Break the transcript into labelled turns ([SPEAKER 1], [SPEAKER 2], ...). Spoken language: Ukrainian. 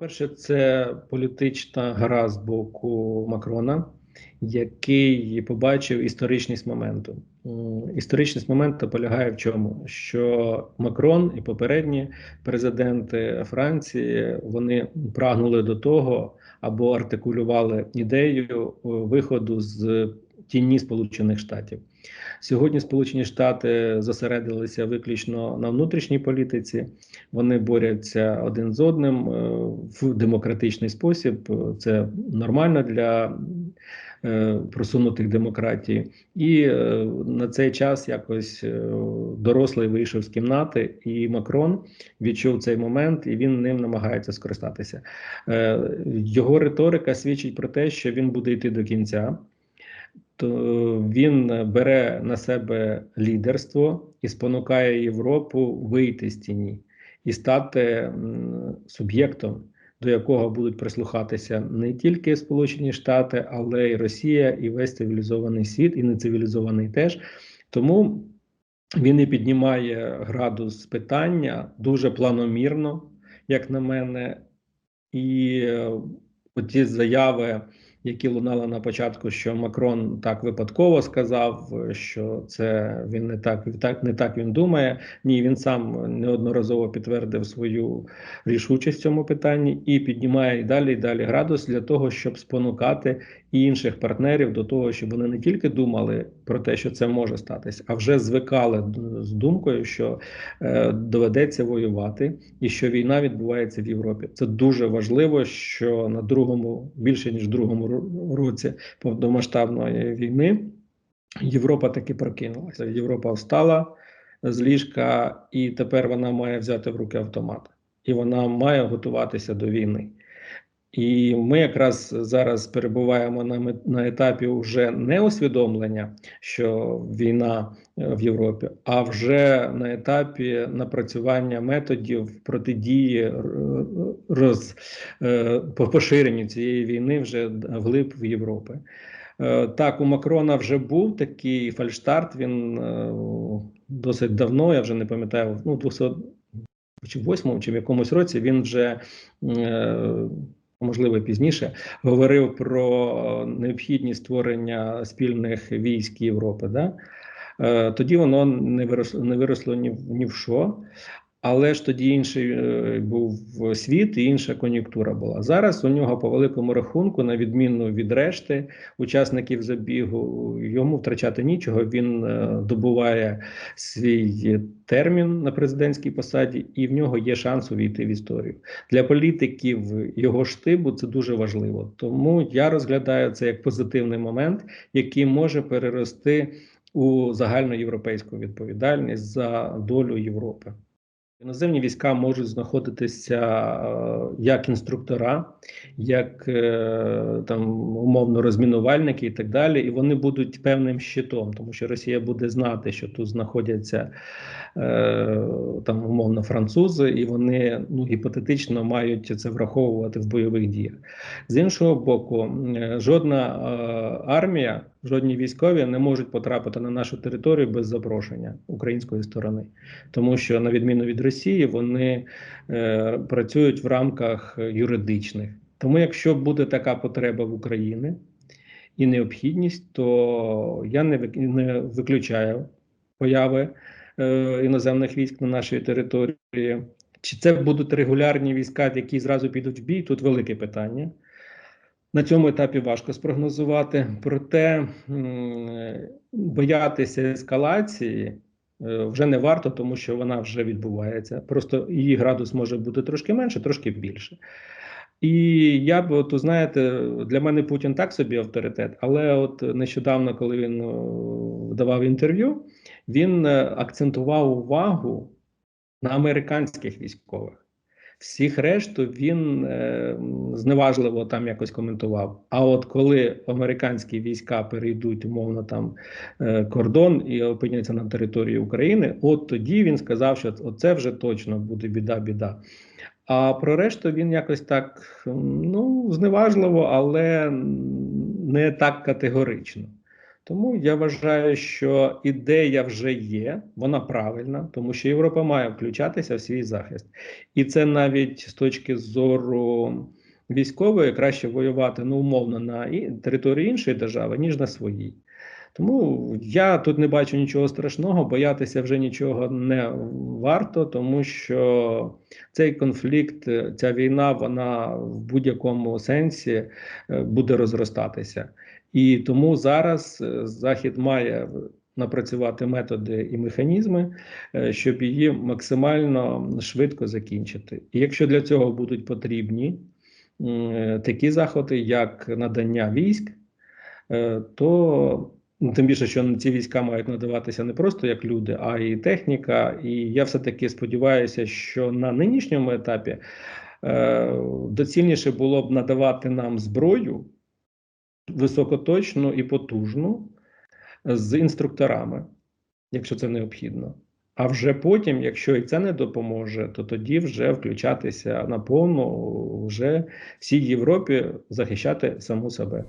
[SPEAKER 1] По-перше, це політична гра з боку Макрона, який побачив історичність моменту. Історичність моменту полягає в чому? Що Макрон і попередні президенти Франції вони прагнули до того або артикулювали ідею е, виходу з тіні Сполучених Штатів. Сьогодні Сполучені Штати зосередилися виключно на внутрішній політиці. Вони борються один з одним е, в демократичний спосіб. Це нормально для е, просунутих демократій. І е, на цей час якось дорослий вийшов з кімнати, і Макрон відчув цей момент, і він ним намагається скористатися. Його риторика свідчить про те, що він буде йти до кінця то він бере на себе лідерство і спонукає Європу вийти з тіні і стати суб'єктом, до якого будуть прислухатися не тільки Сполучені Штати, але й Росія, і весь цивілізований світ, і нецивілізований теж. Тому він і піднімає градус питання дуже планомірно, як на мене, і е, оті заяви які лунали на початку, що Макрон так випадково сказав, що це він не так так не так він думає. Ні, він сам неодноразово підтвердив свою рішучість в цьому питанні і піднімає і далі і далі градус для того, щоб спонукати інших партнерів до того, щоб вони не тільки думали про те, що це може статись, а вже звикали з думкою, що е, доведеться воювати, і що війна відбувається в Європі. Це дуже важливо, що на другому більше ніж другому році повномасштабної війни Європа таки прокинулася. Європа встала з ліжка, і тепер вона має взяти в руки автомат, і вона має готуватися до війни. І ми якраз зараз перебуваємо на на етапі вже не усвідомлення, що війна е, в Європі, а вже на етапі напрацювання методів протидії роз е, по поширенню цієї війни вже вглиб в Європи. Е, так, у Макрона вже був такий фальштарт. Він досить давно, я вже не пам'ятаю, ну 200 чи в восьмому, чи в якомусь році він вже можливо пізніше, говорив про необхідність створення спільних військ Європи. Да? Е, тоді воно не виросло не виросло ні в ні в що. Але ж тоді інший е, був світ і інша кон'юнктура була. Зараз у нього по великому рахунку, на відміну від решти учасників забігу, йому втрачати нічого. Він е, добуває свій термін на президентській посаді, і в нього є шанс увійти в історію для політиків. Його штибу це дуже важливо. Тому я розглядаю це як позитивний момент, який може перерости у загальноєвропейську відповідальність за долю Європи. Іноземні війська можуть знаходитися е, як інструктора, як е, там умовно розмінувальники і так далі, і вони будуть певним щитом, тому що Росія буде знати, що тут знаходяться е, там умовно французи, і вони ну гіпотетично мають це враховувати в бойових діях. З іншого боку, жодна армія, жодні військові не можуть потрапити на нашу територію без запрошення української сторони, тому що на відміну від Росії вони е, працюють в рамках юридичних. Тому, якщо буде така потреба в Україні і необхідність, то я не не виключаю появи е, іноземних військ на нашій території. Чи це будуть регулярні війська, які зразу підуть в бій? Тут велике питання. На цьому етапі важко спрогнозувати, проте боятися ескалації Е, вже не варто, тому що вона вже відбувається. Просто її градус може бути трошки менше, трошки більше. І я б, от, знаєте, для мене Путін так собі авторитет, але от нещодавно, коли він давав інтерв'ю, він е, акцентував увагу на американських військових. Всіх решту він е, зневажливо там якось коментував. А от коли американські війська перейдуть умовно там е, кордон і опиняться на території України, от тоді він сказав, що це вже точно буде біда-біда. А про решту він якось так ну зневажливо, але не так категорично. Тому я вважаю, що ідея вже є, вона правильна, тому що Європа має включатися в свій захист, і це навіть з точки зору військової краще воювати ну умовно на території іншої держави, ніж на своїй. Тому я тут не бачу нічого страшного, боятися вже нічого не варто, тому що цей конфлікт, ця війна, вона в будь-якому сенсі е, буде розростатися. І тому зараз е, Захід має напрацювати методи і механізми, е, щоб її максимально швидко закінчити. І якщо для цього будуть потрібні е, такі заходи, як надання військ, е, то ну, тим більше, що ці війська мають надаватися не просто як люди, а й техніка. І я все-таки сподіваюся, що на нинішньому етапі е, доцільніше було б надавати нам зброю високоточну і потужну з інструкторами, якщо це необхідно. А вже потім, якщо і це не допоможе, то тоді вже включатися наповну вже всій Європі захищати саму себе.